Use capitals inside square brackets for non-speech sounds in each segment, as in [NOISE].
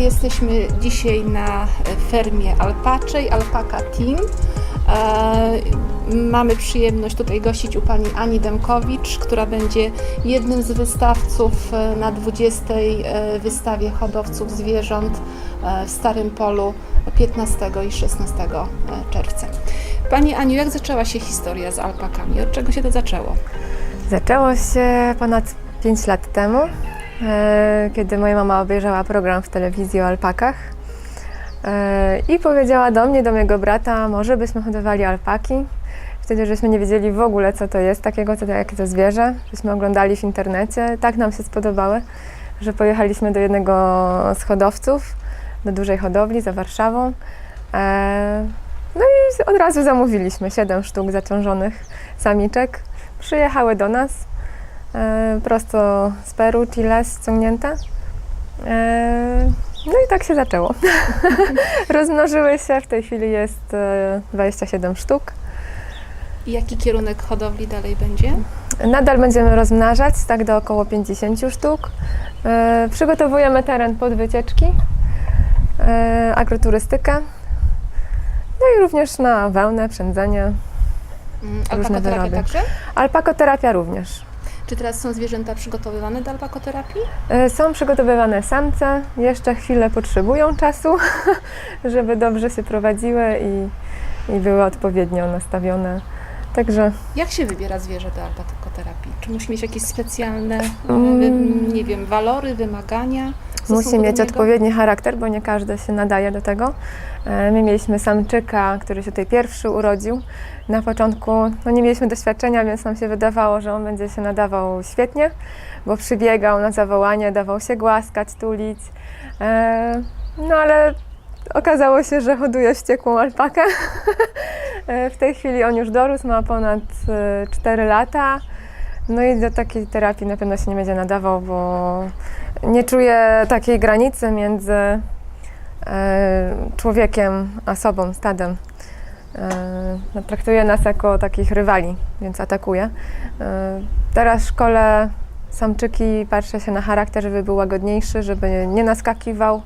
jesteśmy dzisiaj na fermie Alpaczej, Alpaka Team. E, Mamy przyjemność tutaj gościć u pani Ani Demkowicz, która będzie jednym z wystawców e, na 20. e, wystawie hodowców zwierząt w Starym Polu 15 i 16 czerwca. Pani Aniu, jak zaczęła się historia z alpakami? Od czego się to zaczęło? Zaczęło się ponad 5 lat temu, kiedy moja mama obejrzała program w telewizji o alpakach e, i powiedziała do mnie, do mojego brata, może byśmy hodowali alpaki. Wtedy żeśmy nie wiedzieli w ogóle, co to jest takiego, co to, jakie to zwierzę. Żeśmy oglądali w internecie, tak nam się spodobały, że pojechaliśmy do jednego z hodowców, do dużej hodowli za Warszawą. E, no i od razu zamówiliśmy 7 sztuk zaciążonych samiczek. Przyjechały do nas e, prosto z Peru, Chile, ściągnięte. E, no i tak się zaczęło. [LAUGHS] Rozmnożyły się, w tej chwili jest e, 27 sztuk. I jaki kierunek hodowli dalej będzie? Nadal będziemy rozmnażać, tak do około 50 sztuk. E, przygotowujemy teren pod wycieczki, e, agroturystykę. No i również na wełnę, przędzenie, Mm, Różne Alpakoterapia także? alpakoterapia również. Czy teraz są zwierzęta przygotowywane do alpakoterapii? E, Są przygotowywane samce, jeszcze chwilę potrzebują czasu, [LAUGHS] żeby dobrze się prowadziły i, i były odpowiednio nastawione. Także Jak się wybiera zwierzę do alpakoterapii? Czy musi mieć jakieś specjalne, Mm. nie wiem, walory, wymagania? Musi mieć odpowiedni charakter, bo nie każdy się nadaje do tego. E, My mieliśmy samczyka, który się tutaj pierwszy urodził. Na początku no nie mieliśmy doświadczenia, więc nam się wydawało, że on będzie się nadawał świetnie, bo przybiegał na zawołanie, dawał się głaskać, tulić. E, No ale okazało się, że hoduje wściekłą alpakę. [LAUGHS] E, W tej chwili on już dorósł, ma ponad e, 4 lata. No i do takiej terapii na pewno się nie będzie nadawał, bo nie czuję takiej granicy między e, człowiekiem a sobą, stadem. E, no, traktuje nas jako takich rywali, więc atakuje. Teraz w szkole samczyki patrzę się na charakter, żeby był łagodniejszy, żeby nie naskakiwał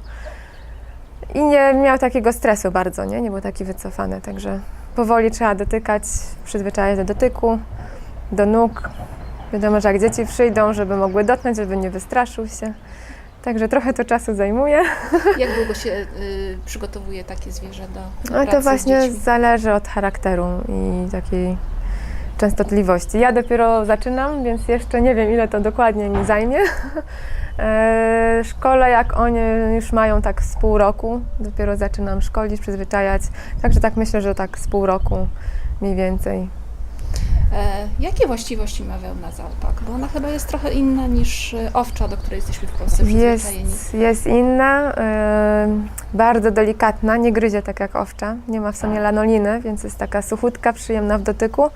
i nie miał takiego stresu bardzo, nie? Nie był taki wycofany, także powoli trzeba dotykać, przyzwyczajać do dotyku, do nóg. Wiadomo, że jak dzieci przyjdą, żeby mogły dotknąć, żeby nie wystraszył się. Także trochę to czasu zajmuje. [LAUGHS] Jak długo się y, przygotowuje takie zwierzę do Ale pracy to z właśnie dziećmi? zależy od charakteru i takiej częstotliwości. Ja dopiero zaczynam, więc jeszcze nie wiem, ile to dokładnie mi zajmie. [LAUGHS] E, Szkole, jak oni już mają tak z pół roku, dopiero zaczynam szkolić, przyzwyczajać. Także tak myślę, że tak z pół roku mniej więcej. E, jakie właściwości ma wełna z alpak? Bo ona chyba jest trochę inna niż y, owcza, do której jesteśmy w Polsce przyzwyczajeni. Jest, jest inna, e, bardzo delikatna, nie gryzie tak jak owcza, nie ma w sobie lanoliny, więc jest taka suchutka, przyjemna w dotyku.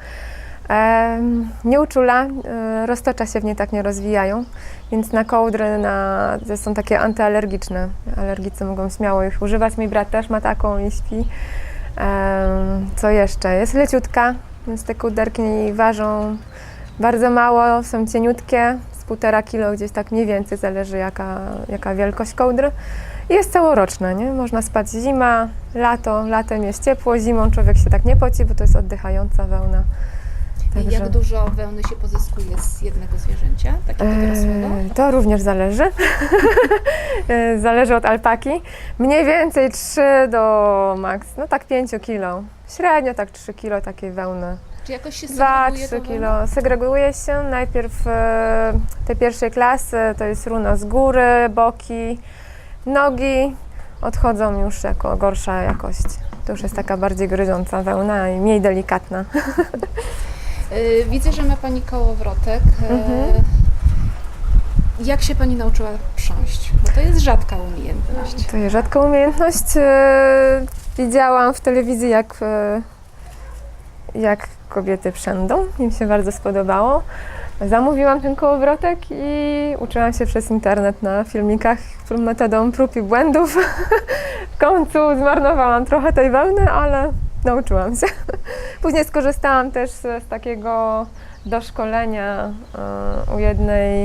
E, nie uczula, e, roztocza się w niej tak nie rozwijają, więc na kołdry na, są takie antyalergiczne. Alergicy mogą śmiało ich używać. Mój brat też ma taką i śpi. E, co jeszcze? Jest leciutka, więc te kołderki ważą bardzo mało, są cieniutkie, z półtora kilo gdzieś tak mniej więcej, zależy jaka, jaka wielkość kołdry. I Jest całoroczne, nie? Można spać zima, lato, latem jest ciepło, zimą człowiek się tak nie poci, bo to jest oddychająca wełna. I Jak dużo wełny się pozyskuje z jednego zwierzęcia, takiego dorosłego? Eee, To również zależy. [LAUGHS] Eee, zależy od alpaki. Mniej więcej 3 do maks, no tak 5 kilo. Średnio tak 3 kilo takiej wełny. Czy jakoś się segreguje 2-3 tą wełnę? kilo. Segreguje się najpierw e, te pierwszej klasy, to jest runa z góry, boki, nogi odchodzą już jako gorsza jakość. To już jest taka bardziej gryząca wełna i mniej delikatna. Y, Widzę, że ma Pani kołowrotek. Y, Mhm. Jak się Pani nauczyła prząść? Bo to jest rzadka umiejętność. To jest rzadka umiejętność. E, Widziałam w telewizji, jak, e, jak kobiety przędą. Mi się bardzo spodobało. Zamówiłam ten kołowrotek i uczyłam się przez internet na filmikach metodą prób i błędów. [LAUGHS] W końcu zmarnowałam trochę tej wełny, ale nauczyłam się. [LAUGHS] Później skorzystałam też z, z takiego doszkolenia e, u jednej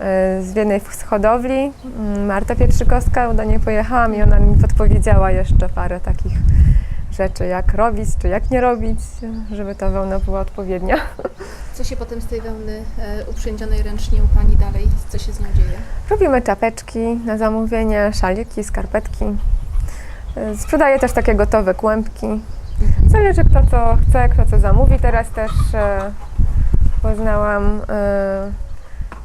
e, z jednej z hodowli, mm, Marta Pietrzykowska, do niej pojechałam i ona mi podpowiedziała jeszcze parę takich rzeczy, jak robić, czy jak nie robić, żeby ta wełna była odpowiednia. Co się potem z tej wełny e, uprzędzionej ręcznie u Pani dalej, co się z nią dzieje? Robimy czapeczki na zamówienie, szaliki, skarpetki. Y, Sprzedaję też takie gotowe kłębki. Zależy kto co chce, kto co zamówi. Teraz też e, poznałam e,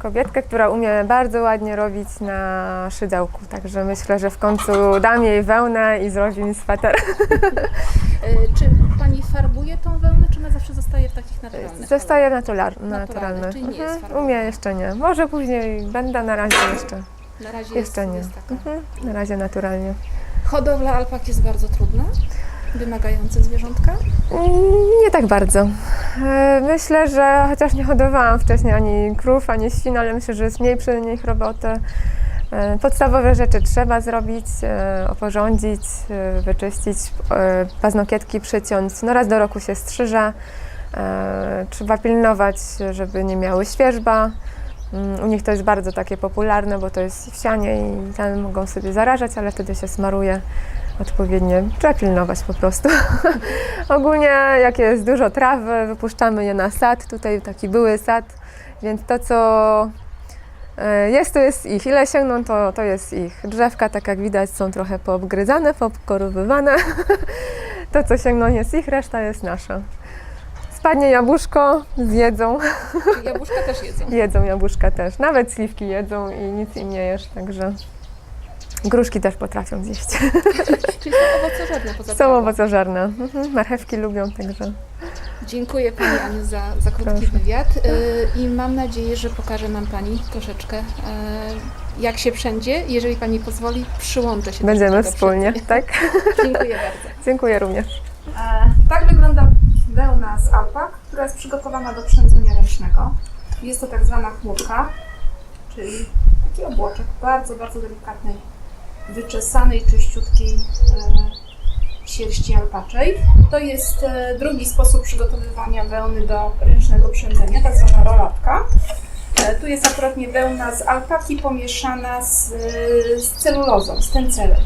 kobietkę, która umie bardzo ładnie robić na szydełku. Także myślę, że w końcu dam jej wełnę i zrobi mi sweter. E, [LAUGHS] Czy Pani farbuje tą wełnę, czy ona zawsze zostaje w takich naturalnych Zostaje natural, Naturalne, naturalny. czyli nie jest Mhm, farbowana. Umie jeszcze nie. Może później będę, na razie jeszcze. Na razie Jeszcze jest, nie. jest taka. Mhm, na razie naturalnie. Hodowla alpak jest bardzo trudna, wymagająca zwierzątka. Mm, Nie tak bardzo. E, Myślę, że chociaż nie hodowałam wcześniej ani krów, ani świn, ale myślę, że jest mniej przy nich roboty. E, Podstawowe rzeczy trzeba zrobić, e, oporządzić, wyczyścić, paznokietki przyciąć. No raz do roku się strzyże. Trzeba pilnować, żeby nie miały świeżba. Mm, U nich to jest bardzo takie popularne, bo to jest w sianie i tam mogą sobie zarażać, ale wtedy się smaruje odpowiednio. Trzeba pilnować po prostu. [LAUGHS] Ogólnie jak jest dużo trawy, wypuszczamy je na sad. Tutaj taki były sad, więc to co e, jest, to jest ich. Ile sięgną, to, to jest ich. Drzewka, tak jak widać, są trochę poobgryzane, poobkorowywane. [LAUGHS] To co sięgną jest ich, reszta jest nasza. Spadnie jabłuszko, zjedzą. [LAUGHS] Jabłuszka też jedzą. Jedzą jabłuszka też. Nawet śliwki jedzą i nic im nie jesz, także gruszki też potrafią zjeść. [LAUGHS] Czyli są owocożerne poza Są owocożerne. Mhm, marchewki lubią, także Dziękuję Pani Aniu za, za krótki Proszę. wywiad y, i mam nadzieję, że pokaże nam Pani troszeczkę, y, jak się wszędzie. Jeżeli Pani pozwoli, przyłączę się do będziemy tego wspólnie, tak? [LAUGHS] Dziękuję bardzo. Dziękuję również. Tak wygląda wełna z alpak, która jest przygotowana do przędzenia ręcznego. Jest to tak zwana chmurka, czyli taki obłoczek bardzo, bardzo delikatnej, wyczesanej, czyściutkiej e, sierści alpaczej. To jest e, drugi sposób przygotowywania wełny do ręcznego przędzenia, tak zwana rolatka. E, tu jest akurat wełna z alpaki pomieszana z, z celulozą, z tencelem.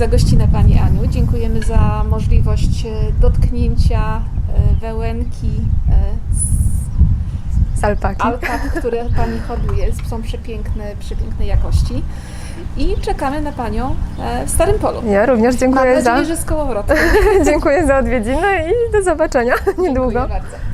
Za gościnę Pani Aniu, dziękujemy za możliwość e, dotknięcia e, wełenki e, z Z alpaki. alpak, które Pani hoduje. Są przepiękne, przepięknej jakości. I czekamy na Panią w Starym Polu. Ja również Mam dziękuję za, nadzieję, że z kołowrotkiem. [LAUGHS] dziękuję za odwiedziny i do zobaczenia niedługo. Dziękuję bardzo.